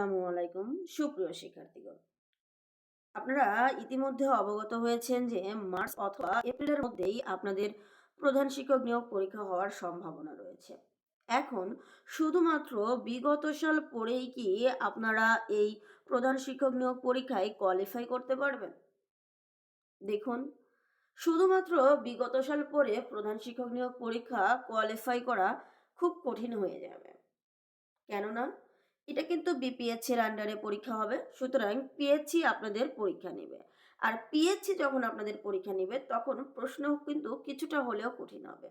আসসালামু আলাইকুম। সুপ্রিয় শিক্ষার্থীগণ, আপনারা ইতিমধ্যে অবগত হয়েছেন যে মার্চ অথবা এপ্রিলের মধ্যেই আপনাদের প্রধান শিক্ষক নিয়োগ পরীক্ষা হওয়ার সম্ভাবনা রয়েছে। এখন শুধুমাত্র বিগত সাল পড়েই কি আপনারা এই প্রধান শিক্ষক নিয়োগ পরীক্ষায় কোয়ালিফাই করতে পারবেন? দেখুন, শুধুমাত্র বিগত সাল পরে প্রধান শিক্ষক নিয়োগ পরীক্ষা কোয়ালিফাই করা খুব কঠিন হয়ে যাবে। কেননা এটা কিন্তু বিপিএসসির আন্ডারে পরীক্ষা হবে। সুতরাং পিএসসি আপনাদের পরীক্ষা নেবে। আর পিএসসি যখন আপনাদের পরীক্ষা নেবে, তখন প্রশ্ন কিন্তু কিছুটা হলেও কঠিন হবে।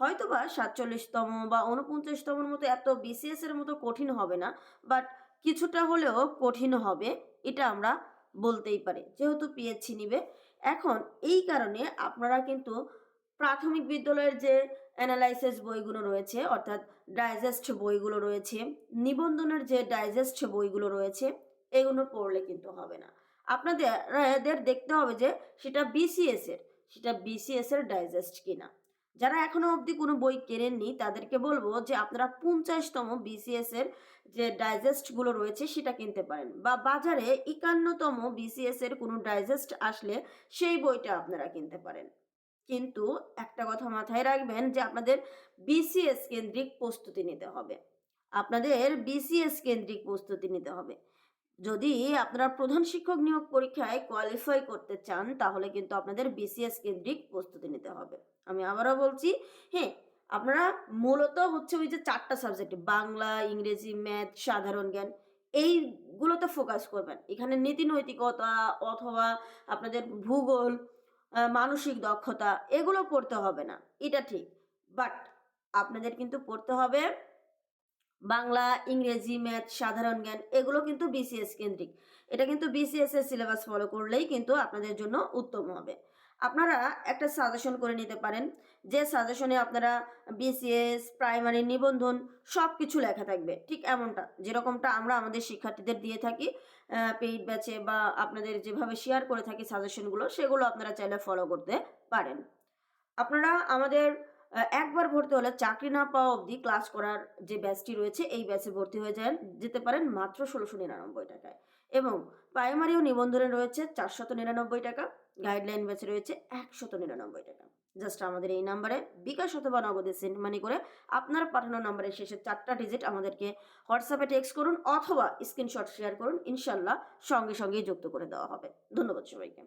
হয়তো বা সাতচল্লিশতম বা উনপঞ্চাশতমর মতো এত বিসিএস এর মতো কঠিন হবে না বাট কিছুটা হলেও কঠিন হবে, এটা আমরা বলতেই পারি। যেহেতু পিএসসি নিবে। এখন এই কারণে আপনারা কিন্তু প্রাথমিক বিদ্যালয়ের যে অ্যানালাইসিস বইগুলো রয়েছে, অর্থাৎ ডাইজেস্ট বইগুলো রয়েছে, নিবন্ধনের যে ডাইজেস্ট বইগুলো রয়েছে, এগুলো পড়লে কিন্তু হবে না। আপনাদের দেখতে হবে যে সেটা বিসিএস এর, সেটা বিসিএস এর ডাইজেস্ট কিনা। যারা এখনও অবধি কোনো বই কেনেননি, তাদেরকে বলব যে আপনারা পঞ্চাশতম বিসিএস এর যে ডাইজেস্টগুলো রয়েছে, সেটা কিনতে পারেন। বা বাজারে একান্নতম বিসিএস এর কোনো ডাইজেস্ট আসলে সেই বইটা আপনারা কিনতে পারেন। কিন্তু একটা কথা মাথায় রাখবেন যে আপনাদের বিসিএস কেন্দ্রিক প্রস্তুতি নিতে হবে। আপনাদের বিসিএস কেন্দ্রিক প্রস্তুতি নিতে হবে। যদি আপনারা প্রধান শিক্ষক নিয়োগ পরীক্ষায় কোয়ালিফাই করতে চান, তাহলে কিন্তু আপনাদের বিসিএস কেন্দ্রিক প্রস্তুতি নিতে হবে। আমি আবারও বলছি হ্যাঁ আপনারা মূলত হচ্ছে ওই যে চারটা সাবজেক্ট বাংলা, ইংরেজি ম্যাথ সাধারণ জ্ঞান, এইগুলোতে ফোকাস করবেন। এখানে নীতি নৈতিকতা অথবা আপনাদের ভূগোল মানসিক দক্ষতা এগুলো পড়তে হবে না। এটা ঠিক। বাট আপনাদের কিন্তু পড়তে হবে বাংলা, ইংরেজি, ম্যাথ, সাধারণ জ্ঞান এগুলো কিন্তু বিসিএস কেন্দ্রিক। এটা কিন্তু বিসিএস এর সিলেবাস ফলো করলেই কিন্তু আপনাদের জন্য উত্তম হবে। আপনারা একটা সাজেশন করে নিতে পারেন। যে সাজেশনে আপনারা বিসিএস প্রাইমারি নিবন্ধন সব কিছু লেখা থাকবে। ঠিক এমনটা। যেরকমটা আমরা আমাদের শিক্ষার্থীদের দিয়ে থাকি পেইড ব্যাচে বা আপনাদের যেভাবে শেয়ার করে থাকি সাজেশনগুলো সেগুলো আপনারা চাইলে ফলো করতে পারেন। আপনারা আমাদের একবার ভর্তি হলে চাকরি না পাওয়া অবধি ক্লাস করার যে ব্যাচটি রয়েছে, এই ব্যাচে ভর্তি হয়ে যান, যেতে পারেন মাত্র ষোলোশো নিরানব্বই টাকায়। এবং প্রাইমারিও নিবন্ধনে রয়েছে চারশত নিরানব্বই টাকা গাইডলাইন ব্যাচে রয়েছে একশত নিরানব্বই টাকা। জাস্ট আমাদের এই নাম্বারে বিকাশ অথবা নগদে সেন্ড মানি করে আপনার পাঠানো নাম্বারের শেষে চারটা ডিজিট আমাদেরকে হোয়াটসঅ্যাপে টেক্সট করুন অথবা স্ক্রিনশট শেয়ার করুন, ইনশাল্লাহ সঙ্গে সঙ্গেই যুক্ত করে দেওয়া হবে। ধন্যবাদ সবাইকে।